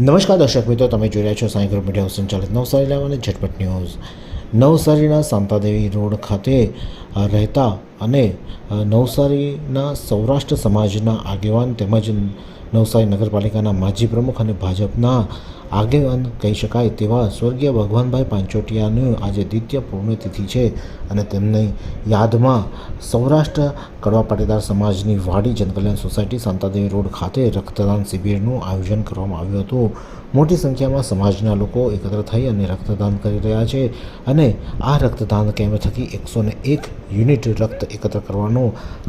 નમસ્કાર દર્શક મિત્રો, તમે જોઈ રહ્યા છો સાંઈ ગ્રુપ મીડિયા. સંચાલિત નવસારી લાઈવ અને ઝટપટ ન્યૂઝ. નવસારીના શાંતાદેવી રોડ ખાતે રહેતા અને નવસારીના સૌરાષ્ટ્ર સમાજના આગેવાન તેમજ નવસારી નગરપાલિકાના માજી પ્રમુખ અને ભાજપના આગેવાન કહી શકાય તેવા સ્વર્ગીય ભગવાનભાઈ પાંચોટિયાનું આજે દ્વિતીય પુણ્યતિથિ છે અને તેમની યાદમાં સૌરાષ્ટ્ર કડવા પાટીદાર સમાજની વાડી જનકલ્યાણ સોસાયટી શાંતાદેવી રોડ ખાતે રક્તદાન શિબિરનું આયોજન કરવામાં આવ્યું હતું. મોટી સંખ્યામાં સમાજના લોકો એકત્ર થઈ અને રક્તદાન કરી રહ્યા છે અને આ રક્તદાન કેમ્પ થકી એકસો એક યુનિટ રક્ત એકત્ર કરવાનો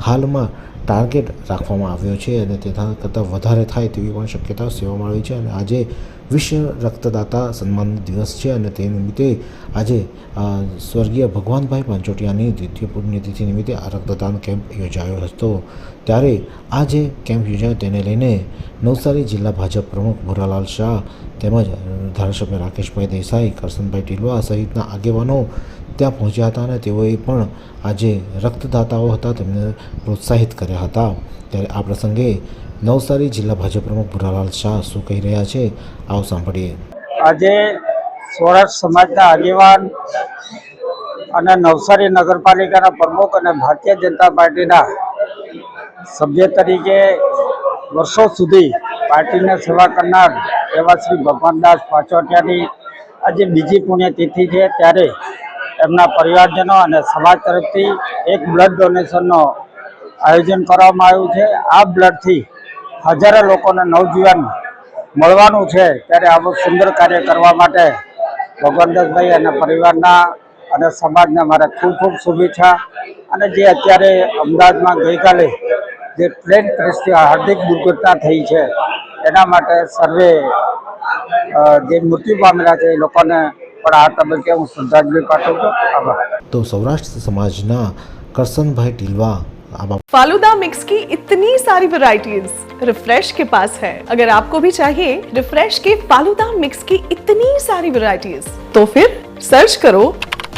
હાલમાં ટાર્ગેટ રાખવામાં આવ્યો છે અને તેના કરતાં વધારે થાય તેવી પણ શક્યતા સેવામાં આવી છે અને આજે વિશ્વ રક્તદાતા સન્માન દિવસ છે અને તે નિમિત્તે આજે સ્વર્ગીય ભગવાનભાઈ પાંચોટિયાની દ્વિતીય પુણ્યતિથિ નિમિત્તે આ રક્તદાન કેમ્પ યોજાયો હતો. ત્યારે આ જે કેમ્પ યોજાયો તેને લઈને નવસારી જિલ્લા ભાજપ પ્રમુખ ભોરાલાલ શાહ તેમજ ધારાસભ્ય રાકેશભાઈ દેસાઈ કરસનભાઈ ટીલવા સહિતના આગેવાનો ત્યાં પહોંચ્યા હતા અને તેઓએ પણ આજે રક્તદાતાઓ હતા તેમને પ્રોત્સાહિત કર્યા હતા. ત્યારે આ પ્રસંગે નવસારી જિલ્લા ભાજપ પ્રમુખ ભુરાલાલ શાહ શું કહી રહ્યા છે, આવો સાંભળીએ. આજે સૌરાષ્ટ્ર સમાજના આગેવાન અને નવસારી નગરપાલિકાના પ્રમુખ અને ભારતીય જનતા પાર્ટીના સભ્ય તરીકે વર્ષો સુધી પાર્ટીને સેવા કરનાર એવા શ્રી ભગવાનદાસ પાછોટિયાની આજે બીજી પુણ્યતિથિ છે. ત્યારે એમના પરિવારજનો અને સમાજ તરફથી એક બ્લડ ડોનેશનનો આયોજન કરવામાં આવ્યું છે. આ બ્લડથી હજારો લોકોને નવજીવન મળવાનું છે. ત્યારે આવું સુંદર કાર્ય કરવા માટે ભગવાનદાસભાઈ અને પરિવારના અને સમાજને મારે ખૂબ ખૂબ શુભેચ્છા. અને જે અત્યારે અમદાવાદમાં ગઈકાલે જે ટ્રેન હાર્દિક દુર્ઘટના થઈ છે, એના માટે સર્વે જે મૃત્યુ પામેલા છે એ લોકોને પણ આ તબક્કે હું શ્રદ્ધાંજલિ પાઠવું છું આભાર તો સૌરાષ્ટ્ર સમાજના કરસનભાઈ ટીલવા આ બાબત फालूदा मिक्स की इतनी सारी वैरायटीज रिफ्रेश के पास है अगर आपको भी चाहिए रिफ्रेश के फालूदा मिक्स की इतनी सारी वैरायटीज तो फिर सर्च करो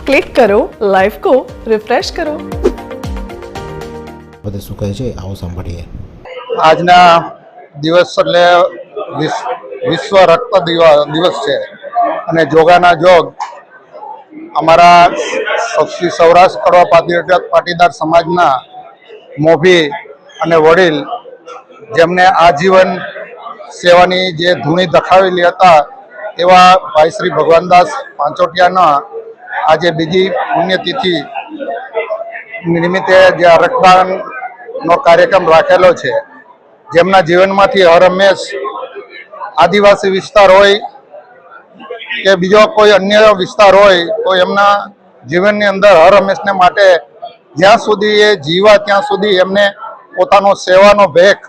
क्लिक करो लाइफ को रिफ्रेश करो બધે શું કહે છે આવો સાંભળીએ આજના દિવસ એટલે વિશ- વિશ્વ રક્ત દિવ- દિવસ છે અને જોગાના જોગ અમારા શ્રી સૌરાષ્ટ્ર કડવા પાટીદાર પાટીદાર સમાજના મોભી અને વડીલ જેમને આજીવન સેવાની જે ધૂણી દખાવેલી હતા એવા ભાઈ શ્રી ભગવાનદાસ પાંચોટિયાના આજે બીજી પુણ્યતિથિ નિમિત્તે જે રક્તદાનનો કાર્યક્રમ રાખેલો છે. જેમના જીવનમાંથી હર હંમેશ આદિવાસી વિસ્તાર હોય કે બીજો કોઈ અન્ય વિસ્તાર હોય, તો એમના જીવનની અંદર હર હંમેશને માટે જ્યાં સુધી એ જીવા, ત્યાં સુધી એમને પોતાનો સેવાનો ભેખ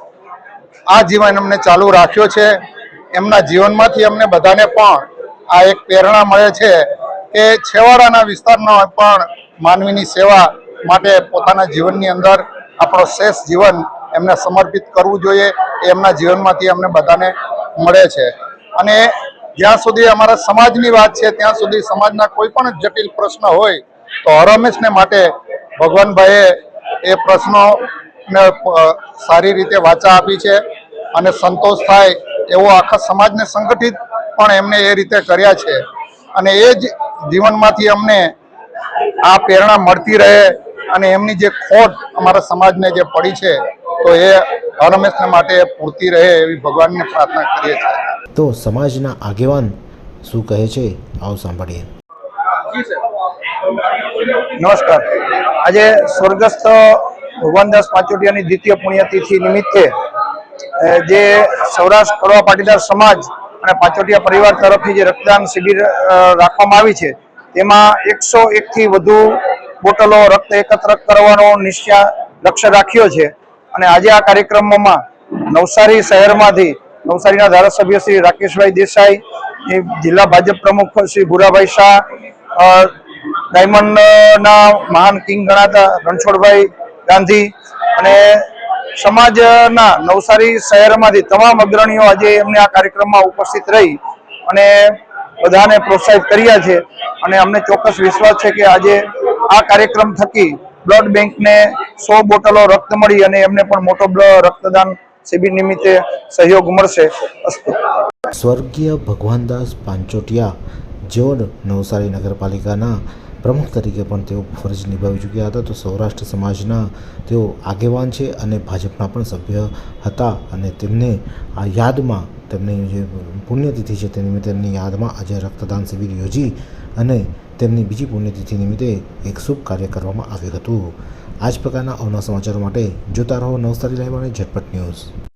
આ જીવન એમને ચાલુ રાખ્યો છે. એમના જીવનમાંથી અમને બધાને પણ આ એક પ્રેરણા મળે છે કે છેવાડાના વિસ્તારના પણ માનવીની સેવા માટે પોતાના જીવનની અંદર આપણો શેષ જીવન એમને સમર્પિત કરવું જોઈએ એમના જીવનમાંથી અમને બધાને મળે છે. અને જ્યાં સુધી અમારા સમાજની વાત છે, ત્યાં સુધી સમાજના કોઈ પણ જટિલ પ્રશ્ન હોય, તો હરમેશને માટે ભગવાનભાઈએ એ પ્રશ્નોને સારી રીતે વાચા આપી છે અને સંતોષ થાય એવો આખા સમાજને સંગઠિત પણ એમને એ રીતે કર્યા છે. અને એ જ જીવનમાંથી અમને આ પ્રેરણા મળતી રહે અને એમની જે ખોટ અમારા સમાજને જે પડી છે, તો એ હરમેશને માટે પૂરતી રહે એવી ભગવાનને પ્રાર્થના કરીએ છીએ. તો સમાજના આગેવાન શું કહે છે? આવો સાંભળીએ. નમસ્કાર. આજે સ્વર્ગસ્થ ભગવાનદાસ પાંચોટિયાની દ્વિતીય પુણ્યતિથિ નિમિત્તે જે સૌરાષ્ટ્ર કડવા પાટીદાર સમાજ અને પાંચોટિયા પરિવાર તરફથી જે રક્તદાન શિબિર રાખવામાં આવી છે, તેમાં એકસો એકથી વધુ બોટલો રક્ત એકત્ર કરવાનો નિશ્ચય લક્ષ્ય રાખ્યો છે. અને આજે આ કાર્યક્રમોમાં નવસારી શહેરમાંથી નવસારીના ધારાસભ્ય શ્રી રાકેશભાઈ દેસાઈ જિલ્લા ભાજપ પ્રમુખ શ્રી ભુરાભાઈ શાહ ડાયમંડના મહાન કિંગ ગણાતા રણછોડભાઈ ગાંધી અને સમાજના નવસારી શહેરમાંથી તમામ અગ્રણીઓ આજે એમને આ કાર્યક્રમમાં ઉપસ્થિત રહી અને બધાને પ્રોત્સાહિત કર્યા છે. અને અમને ચોક્કસ વિશ્વાસ છે કે આજે આ કાર્યક્રમ થકી બ્લડ બેંકને સો બોટલો રક્ત મળી અને એમને પણ મોટો રક્તદાન શિબિર નિમિત્તે સહયોગ મળશે સ્વર્ગીય ભગવાનદાસ પાંચોટિયા જેઓ નવસારી નગરપાલિકાના પ્રમુખ તરીકે પણ તેઓ ફરજ નિભાવી ચૂક્યા હતા, તો સૌરાષ્ટ્ર સમાજના તેઓ આગેવાન છે અને ભાજપના પણ સભ્ય હતા અને તેમને આ યાદમાં તેમની જે પુણ્યતિથિ છે તે નિમિત્તે તેમની યાદમાં આજે રક્તદાન શિબિર યોજી અને તેમની બીજી પુણ્યતિથિ નિમિત્તે એક શુભ કાર્ય કરવામાં આવ્યું હતું. આ જ પ્રકારના અવના સમાચારો માટે જોતા રહો નવસારી લાઈવ અને ઝટપટ ન્યૂઝ.